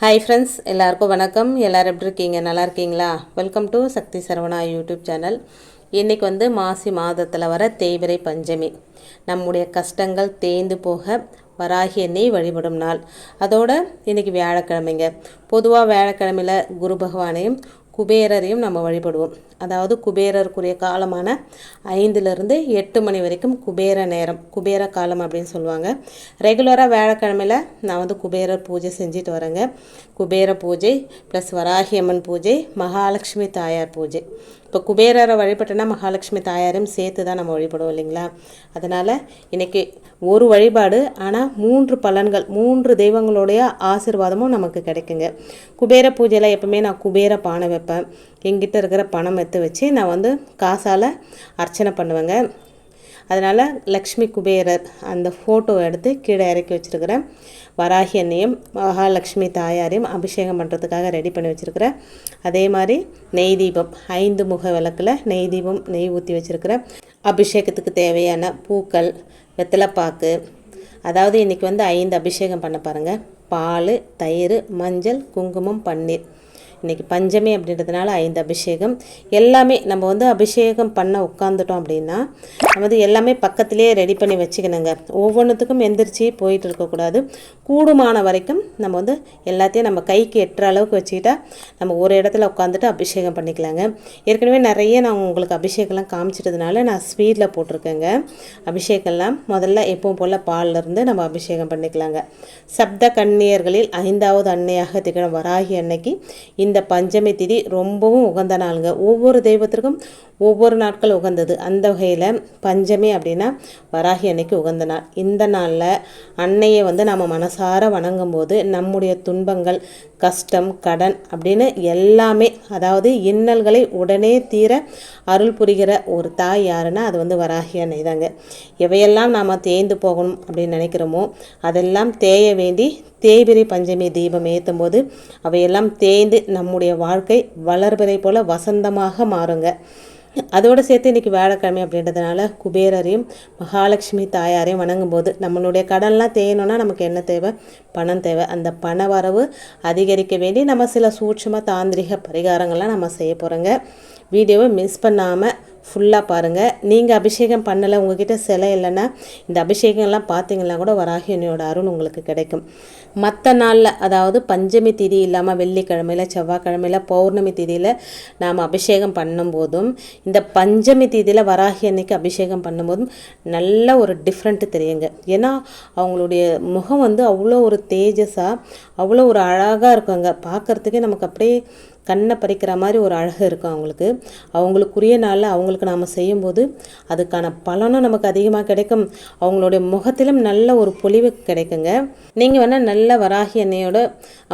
Hi friends எல்லாருக்கும் வணக்கம். எல்லோரும் எப்படி இருக்கீங்க? நல்லா இருக்கீங்களா? Welcome to Sakthi Saravana YouTube channel. இன்றைக்கி வந்து மாசி மாதத்தில் வர தேய்பிரை பஞ்சமி. நம்முடைய கஷ்டங்கள் தேய்ந்து போக வராகி எண்ணெய் வழிபடும் நாள். அதோட இன்றைக்கி வியாழக்கிழமைங்க. பொதுவாக வியாழக்கிழமையில் குரு பகவானையும் குபேரரையும் நம்ம வழிபடுவோம். அதாவது குபேரருக்குரிய காலமான ஐந்துலேருந்து எட்டு மணி வரைக்கும் குபேர நேரம் குபேர காலம் அப்படின்னு சொல்லுவாங்க. ரெகுலராக வியாழக்கிழமையில் நான் வந்து குபேரர் பூஜை செஞ்சுட்டு வரேங்க. குபேர பூஜை ப்ளஸ் வராகி அம்மன் பூஜை மகாலட்சுமி தாயார் பூஜை. இப்போ குபேரரை வழிபட்டோன்னா மகாலட்சுமி தாயாரையும் சேர்த்து தான் நம்ம வழிபடுவோம் இல்லைங்களா? அதனால் இன்றைக்கி ஒரு வழிபாடு ஆனால் மூன்று பலன்கள் மூன்று தெய்வங்களுடைய ஆசிர்வாதமும் நமக்கு கிடைக்குங்க. குபேர பூஜையில் எப்போவுமே நான் குபேர பானை வைப்பேன். எங்கிட்ட இருக்கிற பணம் எடுத்து வச்சு நான் வந்து காசால் அர்ச்சனை பண்ணுவேங்க. அதனால் லக்ஷ்மி குபேரர் அந்த ஃபோட்டோ எடுத்து கீழே இறக்கி வச்சுருக்கிறேன் வராகி அன்னையும் மகாலட்சுமி தாயாரையும் அபிஷேகம் பண்ணுறதுக்காக ரெடி பண்ணி வச்சுருக்கிறேன் அதே மாதிரி நெய் தீபம் ஐந்து முக விளக்கில் நெய் தீபம் நெய் ஊற்றி வச்சுருக்கிறேன் அபிஷேகத்துக்கு தேவையான பூக்கள் வெத்தலைப்பாக்கு அதாவது இன்றைக்கி வந்து ஐந்து அபிஷேகம் பண்ண பாருங்கள் பால் தயிர் மஞ்சள் குங்குமம் பன்னீர். இன்றைக்கி பஞ்சமி அப்படின்றதுனால ஐந்து அபிஷேகம். எல்லாமே நம்ம வந்து அபிஷேகம் பண்ண உட்காந்துட்டோம் அப்படின்னா நம்ம வந்து எல்லாமே பக்கத்துலேயே ரெடி பண்ணி வச்சுக்கணுங்க. ஒவ்வொன்றுத்துக்கும் எந்திரிச்சு போயிட்டு இருக்கக்கூடாது. கூடுமான வரைக்கும் நம்ம வந்து எல்லாத்தையும் நம்ம கைக்கு எட்டுற அளவுக்கு வச்சுக்கிட்டா நம்ம ஒரு இடத்துல உட்காந்துட்டு அபிஷேகம் பண்ணிக்கலாங்க. ஏற்கனவே நிறைய நான் உங்களுக்கு அபிஷேகம்லாம் காமிச்சிட்டதுனால நான் ஸ்பீடில் போட்டிருக்கேங்க. அபிஷேகம்லாம் முதல்ல எப்பவும் போல் பால்லேருந்து நம்ம அபிஷேகம் பண்ணிக்கலாங்க. சப்த கன்னியர்களில் ஐந்தாவது அன்னையாக திகழும் வராகி அன்னைக்கு இந்த இந்த பஞ்சமி திதி ரொம்பவும் உகந்த நாளுங்க. ஒவ்வொரு தெய்வத்திற்கும் ஒவ்வொரு நாட்கள் உகந்தது. அந்த வகையில் பஞ்சமி அப்படின்னா வராகி அன்னைக்கு உகந்த நாள். இந்த நாளில் அன்னையை வந்து நம்ம மனசார வணங்கும் போது நம்முடைய துன்பங்கள் கஷ்டம் கடன் அப்படின்னு எல்லாமே அதாவது இன்னல்களை உடனே தீர அருள் புரிகிற ஒரு தாய் யாருன்னா அது வந்து வராகி அன்னை தாங்க. எவையெல்லாம் நாம் தேய்ந்து போகணும் அப்படின்னு நினைக்கிறோமோ அதெல்லாம் தேய வேண்டி தேய்பிரை பஞ்சமி தீபம் ஏற்றும் போது அவையெல்லாம் தேய்ந்து நம்முடைய வாழ்க்கை வளர்பிறை போல் வசந்தமாக மாறுங்க. அதோடு சேர்த்து இன்றைக்கி வேலைக்கிழமை அப்படின்றதுனால குபேரரையும் மகாலட்சுமி தாயாரையும் வணங்கும் போது நம்மளுடைய கடன்லாம் தேயணும்னா நமக்கு என்ன தேவை? பணம் தேவை. அந்த பண வரவு அதிகரிக்க வேண்டி நம்ம சில சூட்சமாக தாந்திரிக பரிகாரங்கள்லாம் நம்ம செய்ய போகிறோங்க வீடியோவை மிஸ் பண்ணாமல் ஃபுல்லாக பாருங்கள் நீங்கள் அபிஷேகம் பண்ணலை உங்ககிட்ட சிலை இல்லைன்னா இந்த அபிஷேகம்லாம் பார்த்தீங்கன்னா கூட வராகியனையோட அருள் உங்களுக்கு கிடைக்கும். மற்ற நாளில் அதாவது பஞ்சமி திதி இல்லாமல் வெள்ளிக்கிழமையில் செவ்வாய்க்கிழமையில் பௌர்ணமி திதியில் நாம் அபிஷேகம் பண்ணும்போதும் இந்த பஞ்சமி திதியில் வராகி அன்னைக்கு அபிஷேகம் பண்ணும்போதும் நல்ல ஒரு டிஃப்ரெண்ட்டு தெரியுங்க. ஏன்னா அவங்களுடைய முகம் வந்து அவ்வளோ ஒரு தேஜஸாக அவ்வளோ ஒரு அழகாக இருக்குங்க. பார்க்குறதுக்கே நமக்கு அப்படியே கண்ணை பறிக்கிற மாதிரி ஒரு அழகு இருக்கும் அவங்களுக்கு. அவங்களுக்குரிய நாளில் அவங்களுக்கு நாம் செய்யும்போது அதுக்கான பலனும் நமக்கு அதிகமாக கிடைக்கும். அவங்களுடைய முகத்திலும் நல்ல ஒரு பொலிவு கிடைக்குங்க. நீங்கள் வேணால் நல்ல வராகி எண்ணெயோட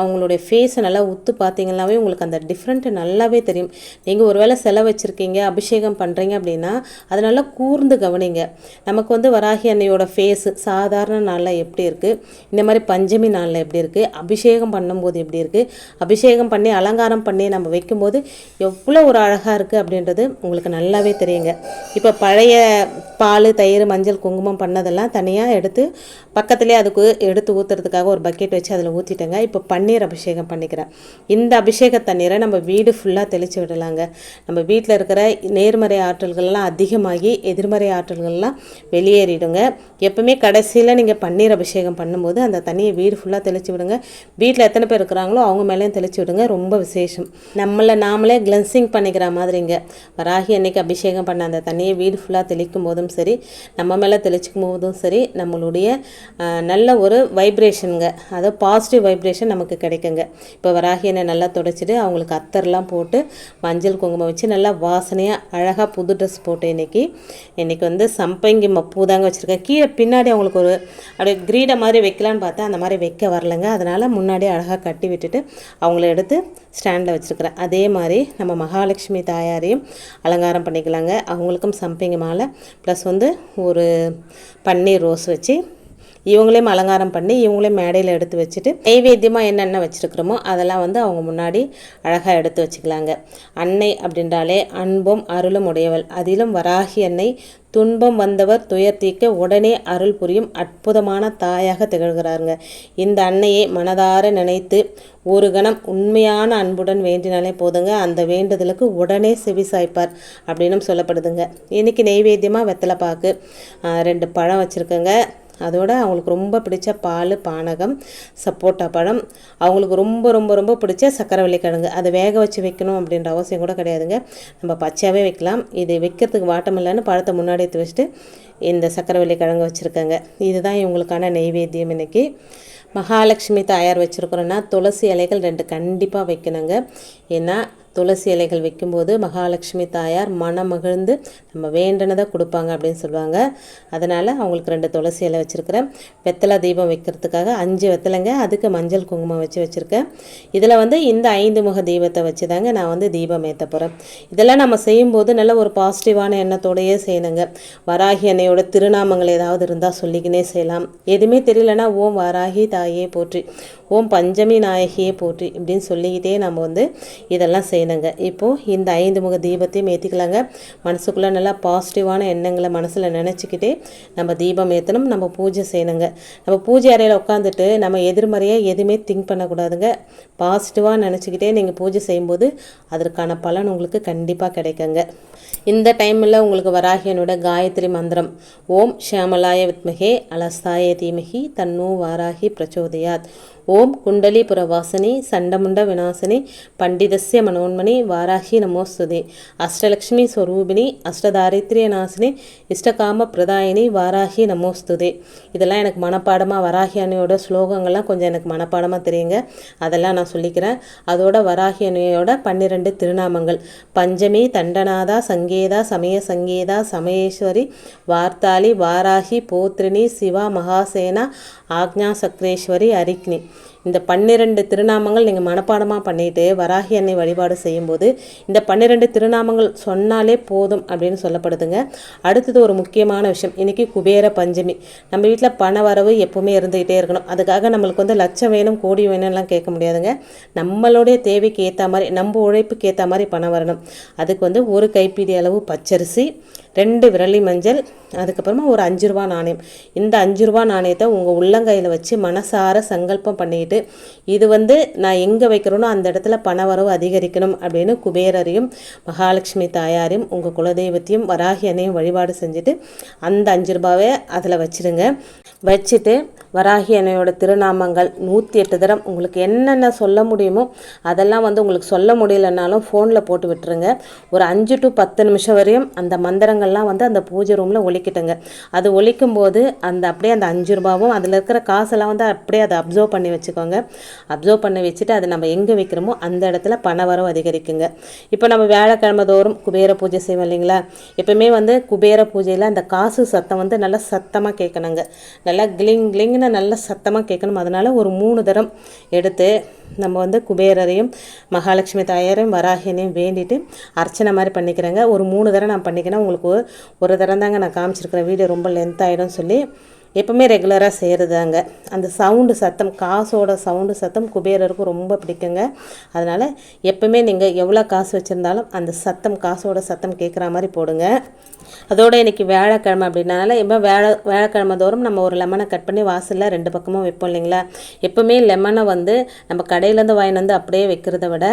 அவங்களுடைய ஃபேஸை நல்லா உத்து பார்த்தீங்கன்னாவே உங்களுக்கு அந்த டிஃப்ரெண்ட்டு நல்லாவே தெரியும். நீங்கள் ஒருவேளை செலவு வச்சுருக்கீங்க அபிஷேகம் பண்ணுறீங்க அப்படின்னா அதை நல்லா கூர்ந்து கவனிங்க. நமக்கு வந்து வராகி எண்ணெயோட ஃபேஸு சாதாரண நாளில் எப்படி இருக்குது இந்த மாதிரி பஞ்சமி நாளில் எப்படி இருக்குது அபிஷேகம் பண்ணும்போது எப்படி இருக்குது அபிஷேகம் பண்ணி அலங்காரம் பண்ணி பண்ணி நம்ம வைக்கும்போது எவ்வளோ ஒரு அழகாக இருக்குது அப்படின்றது உங்களுக்கு நல்லாவே தெரியுங்க. இப்போ பழைய பால் தயிர் மஞ்சள் குங்குமம் பண்ணதெல்லாம் தனியாக எடுத்து பக்கத்துலேயே அதுக்கு எடுத்து ஊற்றுறதுக்காக ஒரு பக்கெட் வச்சு அதில் ஊற்றிட்டேங்க இப்போ பன்னீர் அபிஷேகம் பண்ணிக்கிறேன். இந்த அபிஷேக தண்ணீரை நம்ம வீடு ஃபுல்லாக தெளித்து விடலாங்க. நம்ம வீட்டில் இருக்கிற நேர்மறை ஆற்றல்கள்லாம் அதிகமாகி எதிர்மறை ஆற்றல்கள்லாம் வெளியேறிடுங்க. எப்பவுமே கடைசியில் நீங்கள் பன்னீர் அபிஷேகம் பண்ணும்போது அந்த தண்ணியை வீடு ஃபுல்லாக தெளித்து விடுங்க. வீட்டில் எத்தனை பேர் இருக்கிறாங்களோ அவங்க மேலேயும் தெளித்து விடுங்க. ரொம்ப விசேஷம். நம்மளை நாமளே கிளென்சிங் பண்ணிக்கிற மாதிரிங்க. வராகி அன்னைக்கு அபிஷேகம் பண்ண அந்த தண்ணியை வீடு ஃபுல்லாக தெளிக்கும் போதும் சரி நம்ம மேலே தெளிச்சிக்கும் போதும் சரி நம்மளுடைய நல்ல ஒரு வைப்ரேஷனுங்க அது பாசிட்டிவ் வைப்ரேஷன் நமக்கு கிடைக்குங்க. இப்போ வராகி எண்ணெய் நல்லா துடைச்சிட்டு அவங்களுக்கு அத்தர்லாம் போட்டு மஞ்சள் குங்குமம் வச்சு நல்லா வாசனையாக அழகாக புது ட்ரெஸ் போட்டு இன்றைக்கி இன்றைக்கி வந்து சம்பங்கி மப்பூ தாங்க வச்சுருக்கேன். கீழே பின்னாடி அவங்களுக்கு ஒரு அப்படியே கிரீடை மாதிரி வைக்கலான்னு பார்த்தா அந்த மாதிரி வைக்க வரலைங்க. அதனால் முன்னாடி அழகாக கட்டி விட்டுட்டு அவங்கள எடுத்து ஸ்டாண்டில் வச்சுருக்கிறேன் அதே மாதிரி நம்ம மகாலட்சுமி தாயாரையும் அலங்காரம் பண்ணிக்கலாங்க. அவங்களுக்கும் சம்பிங்க மாலை ப்ளஸ் வந்து ஒரு பன்னீர் ரோஸ் வச்சு இவங்களையும் அலங்காரம் பண்ணி இவங்களையும் மேடையில் எடுத்து வச்சுட்டு நைவேத்தியமாக என்னென்ன வச்சுருக்குறோமோ அதெல்லாம் வந்து அவங்க முன்னாடி அழகாக எடுத்து வச்சுக்கலாங்க. அன்னை அப்படின்றாலே அன்பும் அருளும் உடையவள். அதிலும் வராகி அன்னை துன்பம் வந்தவர் துயர் தீர்க்க உடனே அருள் புரியும் அற்புதமான தாயாக திகழ்கிறாருங்க. இந்த அன்னையை மனதார நினைத்து ஒரு கணம் உண்மையான அன்புடன் வேண்டினாலே போதுங்க. அந்த வேண்டுதலுக்கு உடனே செவி சாய்ப்பார் அப்படின்னு சொல்லப்படுதுங்க. இன்றைக்கி நெய்வேத்தியமாக வெத்தலை பாக்கு ரெண்டு பழம் வச்சுருக்கேங்க. அதோட அவங்களுக்கு ரொம்ப பிடிச்ச பால் பானகம் சப்போட்டா பழம். அவங்களுக்கு ரொம்ப ரொம்ப ரொம்ப பிடிச்ச சக்கரவள்ளி கிழங்கு அதை வேக வச்சு வைக்கணும் அப்படின்ற அவசியம் கூட கிடையாதுங்க. நம்ம பச்சையாகவே வைக்கலாம். இது வைக்கிறதுக்கு வாட்டம் இல்லைன்னு பழத்தை முன்னாடி எடுத்து வச்சுட்டு இந்த சக்கரவள்ளி கிழங்கு வச்சுருக்கேங்க. இதுதான் இவங்களுக்கான நெய்வேத்தியம் இன்றைக்கி மகாலட்சுமி தாயார் வச்சுருக்குறோன்னா துளசி இலைகள் ரெண்டு கண்டிப்பாக வைக்கணுங்க. ஏன்னா துளசி இலைகள் வைக்கும்போது மகாலட்சுமி தாயார் மனம் மகிழ்ந்து நம்ம வேண்டனதை கொடுப்பாங்க அப்படின்னு சொல்லுவாங்க. அதனால் அவங்களுக்கு ரெண்டு துளசி இலை வச்சுருக்கிறேன். வெத்தலை தீபம் வைக்கிறதுக்காக அஞ்சு வெத்தலைங்க அதுக்கு மஞ்சள் குங்குமம் வச்சு வச்சுருக்கேன். இதில் வந்து இந்த ஐந்து முக தீபத்தை வச்சு தாங்க நான் வந்து தீபம் ஏற்ற போகிறேன் இதெல்லாம் நம்ம செய்யும்போது நல்ல ஒரு பாசிட்டிவான எண்ணத்தோடையே செய்யணுங்க. வராகி அன்னையோட திருநாமங்கள் ஏதாவது இருந்தால் சொல்லிக்கினே செய்யலாம். எதுவுமே தெரியலனா ஓம் வராகி தாயே போற்றி. ஓம் பஞ்சமி நாயகியே போற்றி இப்படின்னு சொல்லிக்கிட்டே நம்ம வந்து இதெல்லாம் செய்யணுங்க. இப்போது இந்த ஐந்து முக தீபத்தையும் ஏற்றிக்கலாங்க மனசுக்குள்ளே நல்லா பாசிட்டிவான எண்ணங்களை மனசில் நினச்சிக்கிட்டே நம்ம தீபம் ஏற்றணும் நம்ம பூஜை செய்யணுங்க. நம்ம பூஜை அறையில் உட்காந்துட்டு நம்ம எதிர்மறையாக எதுவுமே திங்க் பண்ணக்கூடாதுங்க. பாசிட்டிவாக நினச்சிக்கிட்டே நீங்கள் பூஜை செய்யும்போது அதற்கான பலன் உங்களுக்கு கண்டிப்பாக கிடைக்குங்க. இந்த டைமில் உங்களுக்கு வராகியனோட காயத்ரி மந்திரம் ஓம் ஷியாமலாய வித்மகே அலஸ்தாய தீமகி தன்னோ வாராகி பிரச்சோதயாத். ஓம் குண்டலிபுர வாசனி சண்டமுண்ட விநாசனி பண்டிதஸ்ய மனோன்மணி வாராகி நமோஸ்துதே. அஷ்டலக்ஷ்மி ஸ்வரூபிணி அஷ்டதாரித்ரிய நாசினி இஷ்டகாம பிரதாயினி வாராகி நமோஸ்துதே. இதெல்லாம் எனக்கு மனப்பாடமாக வராகி அன்னையோட ஸ்லோகங்கள்லாம் கொஞ்சம் எனக்கு மனப்பாடமாக தெரியுங்க. அதெல்லாம் நான் சொல்லிக்கிறேன். அதோட வராகி அன்னையோட பன்னிரெண்டு திருநாமங்கள். பஞ்சமி தண்டநாதா சங்கேதா சமய சங்கேதா சமயேஸ்வரி வார்த்தாளி வாராகி போத்ரினி சிவா மகாசேனா ஆக்ஞா சக்ரேஸ்வரி அரிக்னி. இந்த பன்னிரெண்டு திருநாமங்கள் நீங்கள் மனப்பாடமாக பண்ணிட்டு வராகி அன்னை வழிபாடு செய்யும்போது இந்த பன்னிரெண்டு திருநாமங்கள் சொன்னாலே போதும் அப்படின்னு சொல்லப்படுதுங்க. அடுத்தது ஒரு முக்கியமான விஷயம். இன்றைக்கி குபேர பஞ்சமி. நம்ம வீட்டில் பண வரவு எப்போவுமே இருந்துகிட்டே இருக்கணும். அதுக்காக நம்மளுக்கு வந்து லட்சம் வேணும் கோடி வேணும்லாம் கேட்க முடியாதுங்க. நம்மளுடைய தேவைக்கு ஏற்ற மாதிரி நம்ம உழைப்புக்கு ஏற்ற மாதிரி பணம் வரணும். அதுக்கு வந்து ஒரு கைப்பிடி அளவு பச்சரிசி ரெண்டு விரலி மஞ்சள் அதுக்கப்புறமா ஒரு அஞ்சு ரூபா நாணயம். இந்த அஞ்சு ரூபா நாணயத்தை உங்கள் உள்ளங்கையில் வச்சு மனசார சங்கல்பம் பண்ணிட்டு இது வந்து நான் எங்கே வைக்கிறேனோ அந்த இடத்துல பண வரவு அதிகரிக்கணும் அப்படின்னு குபேரரையும் மகாலட்சுமி தாயாரையும் உங்கள் குலதெய்வத்தையும் வராகி அன்னையும் வழிபாடு செஞ்சுட்டு அந்த அஞ்சு ரூபாவை அதில் வச்சுருங்க. வச்சுட்டு வராகி அன்னையோட திருநாமங்கள் நூற்றி எட்டு தரம். உங்களுக்கு என்னென்ன சொல்ல முடியுமோ அதெல்லாம் வந்து உங்களுக்கு சொல்ல முடியலனாலும் ஃபோனில் போட்டு விட்டுருங்க. ஒரு அஞ்சு டு பத்து நிமிஷம் வரையும் அந்த மந்திரங்கள்லாம் வந்து அந்த பூஜை ரூமில் ஒழிக்கிட்டுங்க அது ஒழிக்கும் போது அந்த அப்படியே அந்த அஞ்சு ரூபாவும் அதில் இருக்கிற காசெல்லாம் வந்து அப்படியே அதை அப்சர்வ் பண்ணி வச்சுக்கோங்க. அப்சர்வ் பண்ணி வச்சுட்டு அதை நம்ம எங்கே வைக்கிறோமோ அந்த இடத்துல பண வரவு அதிகரிக்குங்க. இப்போ நம்ம வியாழக்கிழமை தோறும் குபேர பூஜை செய்வோம் இல்லைங்களா? எப்பவுமே வந்து குபேர பூஜையில் அந்த காசு சத்தம் வந்து நல்லா சத்தமாக கேட்கணுங்க. நல்லா கிளிங் கிளிங்னு நல்லா சத்தமாக கேட்கணும். அதனால் ஒரு மூணு தரம் எடுத்து நம்ம வந்து குபேரரையும் மகாலட்சுமி தாயாரையும் வராகினையும் வேண்டிட்டு அர்ச்சனை மாதிரி பண்ணிக்கிறேங்க. ஒரு மூணு தரம் நான் பண்ணிக்கிறேன். உங்களுக்கு ஒரு தரம் தாங்க நான் காமிச்சிருக்கிறேன். வீடியோ ரொம்ப லென்த் ஆகிடும் சொல்லி எப்பவுமே ரெகுலராக செய்கிறதாங்க அந்த சவுண்டு சத்தம் காசோட சவுண்டு சத்தம் குபேரருக்கும் ரொம்ப பிடிக்குங்க. அதனால் எப்பவுமே நீங்கள் எவ்வளோ காசு வச்சுருந்தாலும் அந்த சத்தம் காசோட சத்தம் கேட்குற மாதிரி போடுங்க. அதோட இன்றைக்கி வியாழக்கிழமை அப்படின்னால எப்போ வேலை வியாழக்கிழமை தோறும் நம்ம ஒரு லெமனை கட் பண்ணி வாசலில் ரெண்டு பக்கமும் வைப்போம் இல்லைங்களா? எப்போவுமே லெமனை வந்து நம்ம கடையிலேருந்து வாங்கிட்டு வந்து அப்படியே வைக்கிறத விட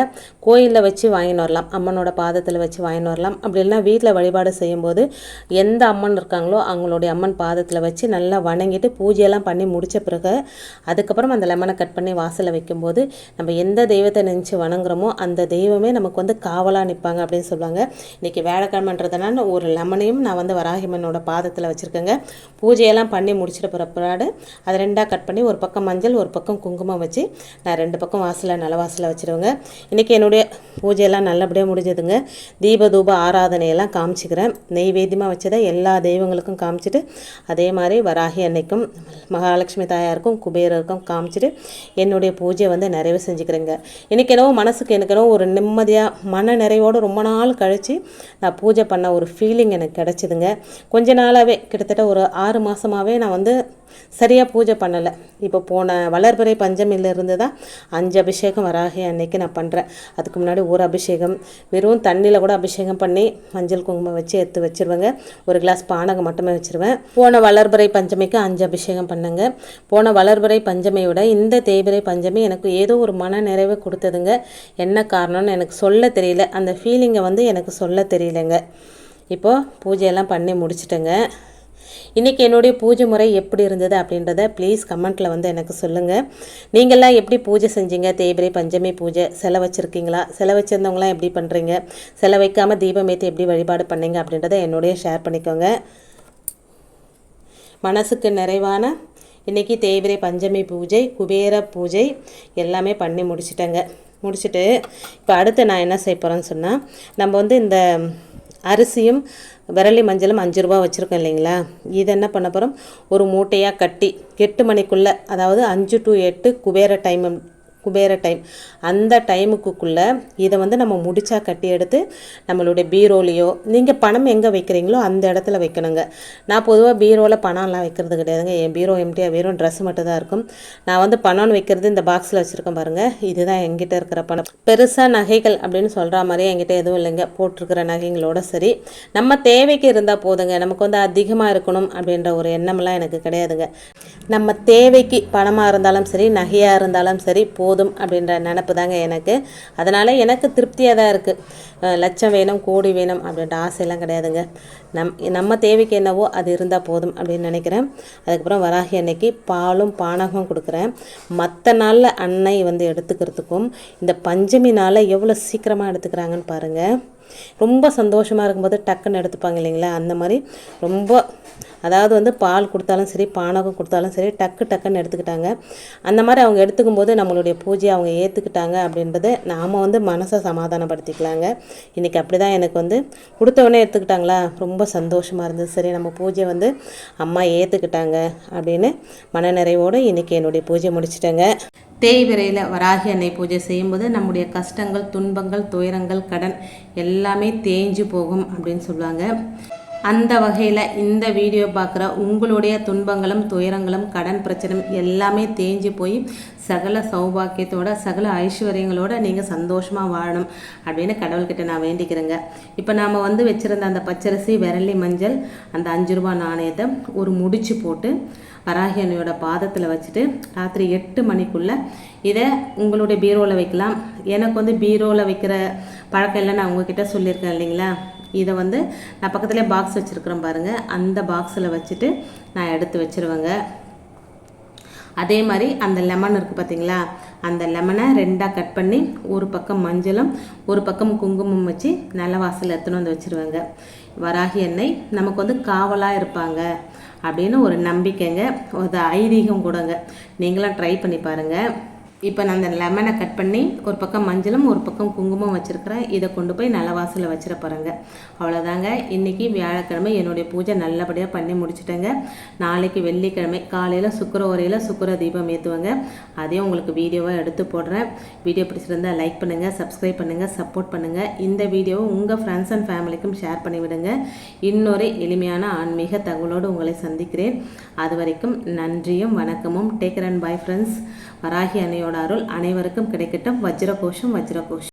கோயிலில் வச்சு வாங்கின்னு வரலாம். அம்மனோட பாதத்தில் வச்சு வாங்கின்னு வரலாம். அப்படி இல்லைன்னா வீட்டில் வழிபாடு செய்யும்போது எந்த அம்மன் இருக்காங்களோ அவங்களுடைய அம்மன் பாதத்தில் வச்சு நல்லா வணங்கிட்டு பூஜையெல்லாம் பண்ணி முடித்த பிறகு அதுக்கப்புறம் அந்த லெமனை கட் பண்ணி வாசலில் வைக்கும்போது நம்ம எந்த தெய்வத்தை நினச்சி வணங்குறோமோ அந்த தெய்வமே நமக்கு வந்து காவலாக நிற்பாங்க அப்படின்னு சொல்லுவாங்க. இன்றைக்கி வேலைக்கிழமைன்றதுனால ஒரு லெமனையும் நான் வந்து வராகிமனோட பாதத்தில் வச்சுருக்கேங்க. பூஜையெல்லாம் பண்ணி முடிச்சிட்ட பிறப்பாடு அதை ரெண்டாக கட் பண்ணி ஒரு பக்கம் மஞ்சள் ஒரு பக்கம் குங்குமம் வச்சு நான் ரெண்டு பக்கம் வாசலில் நல்ல வாசலில் வச்சுருவேங்க. இன்றைக்கி என்னுடைய பூஜையெல்லாம் நல்லபடியாக முடிஞ்சதுங்க. தீப தூப ஆராதனையெல்லாம் காமிச்சிக்கிறேன். நெய்வேத்தியமாக வச்சதை எல்லா தெய்வங்களுக்கும் காமிச்சிட்டு அதே மாதிரி வராகி ராகி அன்னைக்கும் மகாலட்சுமி தாயாருக்கும் குபேரருக்கும் காமிச்சிட்டு என்னுடைய பூஜையை வந்து நிறைவு செஞ்சுக்கிறேங்க. எனக்கு என்னவோ மனசுக்கு எனக்கு என்னவோ ஒரு நிம்மதியாக மன நிறைவோடு ரொம்ப நாள் கழித்து நான் பூஜை பண்ண ஒரு ஃபீலிங் எனக்கு கிடச்சிதுங்க. கொஞ்ச நாளாகவே கிட்டத்தட்ட ஒரு ஆறு மாதமாகவே நான் வந்து சரியாக பூஜை பண்ணலை. இப்போ போன வளர்பிறை பஞ்சமிலிருந்து தான் அஞ்சு அபிஷேகம் வராகி அன்னைக்கு நான் பண்ணுறேன் அதுக்கு முன்னாடி ஒரு அபிஷேகம் வெறும் தண்ணியில் கூட அபிஷேகம் பண்ணி மஞ்சள் குங்குமம் வச்சு எடுத்து வச்சுருவேங்க. ஒரு கிளாஸ் பானகம் மட்டுமே வச்சுருவேன். போன வளர்பிறை பஞ்சமிக்கு அஞ்சு அபிஷேகம் பண்ணுங்க. போன வளர்பறை பஞ்சமியை விட இந்த தேய்பிறை பஞ்சமி எனக்கு ஏதோ ஒரு மன நிறைவை கொடுத்ததுங்க. என்ன காரணம்னு எனக்கு சொல்ல தெரியல. அந்த ஃபீலிங்கை வந்து எனக்கு சொல்ல தெரியலைங்க. இப்போது பூஜையெல்லாம் பண்ணி முடிச்சிட்டேங்க. இன்றைக்கி என்னுடைய பூஜை முறை எப்படி இருந்தது அப்படின்றத ப்ளீஸ் கமெண்ட்டில் வந்து எனக்கு சொல்லுங்கள் நீங்கள்லாம் எப்படி பூஜை செஞ்சீங்க? தேய்பிரை பஞ்சமி பூஜை. செலை வச்சுருக்கீங்களா? செலை வச்சுருந்தவங்களாம் எப்படி பண்ணுறீங்க செலை வைக்காமல் தீபம் ஏற்றி எப்படி வழிபாடு பண்ணீங்க அப்படின்றத என்னுடைய ஷேர் பண்ணிக்கோங்க. மனசுக்கு நிறைவான இன்றைக்கி தேய்பிரை பஞ்சமி பூஜை குபேர பூஜை எல்லாமே பண்ணி முடிச்சிட்டேங்க. முடிச்சுட்டு இப்போ அடுத்து நான் என்ன செய்ய போகிறேன்னு சொன்னால் நம்ம வந்து இந்த அரிசியும் விரலி மஞ்சளும் அஞ்சு ரூபா வச்சுருக்கோம் இல்லைங்களா? இது என்ன பண்ண போகிறோம் ஒரு மூட்டையாக கட்டி எட்டு மணிக்குள்ளே அதாவது அஞ்சு டு எட்டு குபேர டைம் குபேர டைம் அந்த டைமுக்குள்ளே இதை வந்து நம்ம முடிச்சா கட்டி எடுத்து நம்மளுடைய பீரோலையோ நீங்கள் பணம் எங்கே வைக்கிறீங்களோ அந்த இடத்துல வைக்கணுங்க. நான் பொதுவாக பீரோவில் பணம்லாம் வைக்கிறது கிடையாதுங்க. என் பீரோ எம்டியாக வெறும் ட்ரெஸ் மட்டும் தான் இருக்கும். நான் வந்து பணம்னு வைக்கிறது இந்த பாக்ஸில் வச்சுருக்கேன் பாருங்கள் இதுதான் எங்கிட்ட இருக்கிற பணம். பெருசாக நகைகள் அப்படின்னு சொல்கிற மாதிரி என்கிட்ட எதுவும் இல்லைங்க. போட்டிருக்கிற நகைங்களோட சரி. நம்ம தேவைக்கு இருந்தால் போதுங்க. நமக்கு வந்து அதிகமாக இருக்கணும் அப்படின்ற ஒரு எண்ணம்லாம் எனக்கு கிடையாதுங்க. நம்ம தேவைக்கு பணமாக இருந்தாலும் சரி நகையாக இருந்தாலும் சரி போதும். அப்படின்ற நினப்பு தாங்க எனக்கு. அதனால் எனக்கு திருப்தியாக தான் இருக்குது லட்சம் வேணும் கோடி வேணும் அப்படின்ற ஆசையெல்லாம் கிடையாதுங்க. நம் நம்ம தேவைக்கு என்னவோ அது இருந்தால் போதும் அப்படின்னு நினைக்கிறேன். அதுக்கப்புறம் வராகி அன்னைக்கு பாலும் பானகம் கொடுக்குறேன். மற்ற நாளில் அன்னை வந்து எடுத்துக்கிறதுக்கும் இந்த பஞ்சமி நாளில் எவ்வளோ சீக்கிரமாக எடுத்துக்கிறாங்கன்னு பாருங்கள் ரொம்ப சந்தோஷமாக இருக்கும்போது டக்குன்னு எடுத்துப்பாங்க இல்லைங்களா? அந்த மாதிரி ரொம்ப அதாவது வந்து பால் கொடுத்தாலும் சரி பானகம் கொடுத்தாலும் சரி டக்கு டக்குன்னு எடுத்துக்கிட்டாங்க. அந்த மாதிரி அவங்க எடுத்துக்கும் போது நம்மளுடைய பூஜையை அவங்க ஏற்றுக்கிட்டாங்க அப்படின்றத நாம் வந்து மனசை சமாதானப்படுத்திக்கலாங்க. இன்றைக்கி அப்படி தான் எனக்கு வந்து கொடுத்தவொடனே எடுத்துக்கிட்டாங்களா? ரொம்ப சந்தோஷமாக இருந்தது. சரி நம்ம பூஜை வந்து அம்மா ஏற்றுக்கிட்டாங்க அப்படின்னு மனநிறைவோடு இன்றைக்கி என்னுடைய பூஜை முடிச்சிட்டேங்க. தேய்விரையில் வராகி அன்னை பூஜை செய்யும்போது நம்முடைய கஷ்டங்கள் துன்பங்கள் துயரங்கள் கடன் எல்லாமே தேஞ்சு போகும் அப்படின்னு சொல்லுவாங்க. அந்த வகையில் இந்த வீடியோ பார்க்குற உங்களுடைய துன்பங்களும் துயரங்களும் கடன் பிரச்சனையும் எல்லாமே தேஞ்சு போய் சகல சௌபாக்கியத்தோட சகல ஐஸ்வர்யங்களோட நீங்கள் சந்தோஷமாக வாழணும் அப்படின்னு கடவுள்கிட்ட நான் வேண்டிக்கிறேங்க. இப்போ நாம் வந்து வச்சுருந்த அந்த பச்சரிசி விரலி மஞ்சள் அந்த அஞ்சு ரூபா நாணயத்தை ஒரு முடிச்சு போட்டு வராகியனையோட பாதத்தில் வச்சுட்டு ராத்திரி எட்டு மணிக்குள்ளே இதை உங்களுடைய பீரோவில் வைக்கலாம். எனக்கு வந்து பீரோவில் வைக்கிற பழக்கம் இல்லை நான் உங்ககிட்ட சொல்லியிருக்கேன் இல்லைங்களா? இதை வந்து நான் பக்கத்துலேயே பாக்ஸ் வச்சுருக்குறேன் பாருங்கள் அந்த பாக்ஸில் வச்சுட்டு நான் எடுத்து வச்சுருவேங்க. அதே மாதிரி அந்த லெமன் இருக்குது பார்த்தீங்களா அந்த லெமனை ரெண்டாக கட் பண்ணி ஒரு பக்கம் மஞ்சளும் ஒரு பக்கம் குங்குமம் வச்சு நல்ல வாசல் எடுத்துன்னு வந்து வச்சுருவேங்க. வராகி எண்ணெய் நமக்கு வந்து காவலாக இருப்பாங்க அப்படின்னு ஒரு நம்பிக்கைங்க. ஒரு ஐதீகம் கூடங்க. நீங்களும் ட்ரை பண்ணி பாருங்கள் இப்போ நான் அந்த லெமனை கட் பண்ணி ஒரு பக்கம் மஞ்சளும் ஒரு பக்கம் குங்குமம் வச்சுருக்கிறேன் இதை கொண்டு போய் நல்ல வாசலில் வச்சிட போகிறேங்க அவ்வளோதாங்க இன்றைக்கி வியாழக்கிழமை என்னுடைய பூஜை நல்லபடியாக பண்ணி முடிச்சுட்டேங்க. நாளைக்கு வெள்ளிக்கிழமை காலையில் சுக்கர உரையில் சுக்கர தீபம் ஏற்றுவாங்க அதையும் உங்களுக்கு வீடியோவாக எடுத்து போடுறேன். வீடியோ பிடிச்சிருந்தா லைக் பண்ணுங்கள் சப்ஸ்கிரைப் பண்ணுங்கள் சப்போர்ட் பண்ணுங்கள் இந்த வீடியோவை உங்கள் ஃப்ரெண்ட்ஸ் அண்ட் ஃபேமிலிக்கும் ஷேர் பண்ணிவிடுங்க இன்னொரு எளிமையான ஆன்மீக தகவலோடு உங்களை சந்திக்கிறேன். அது வரைக்கும் நன்றியும் வணக்கமும். Take and bye friends Varahi அன்னையோட அருள் அனைவருக்கும் கிடைக்கட்டும். வஜ்ரகோஷம் வஜ்ரகோஷம்.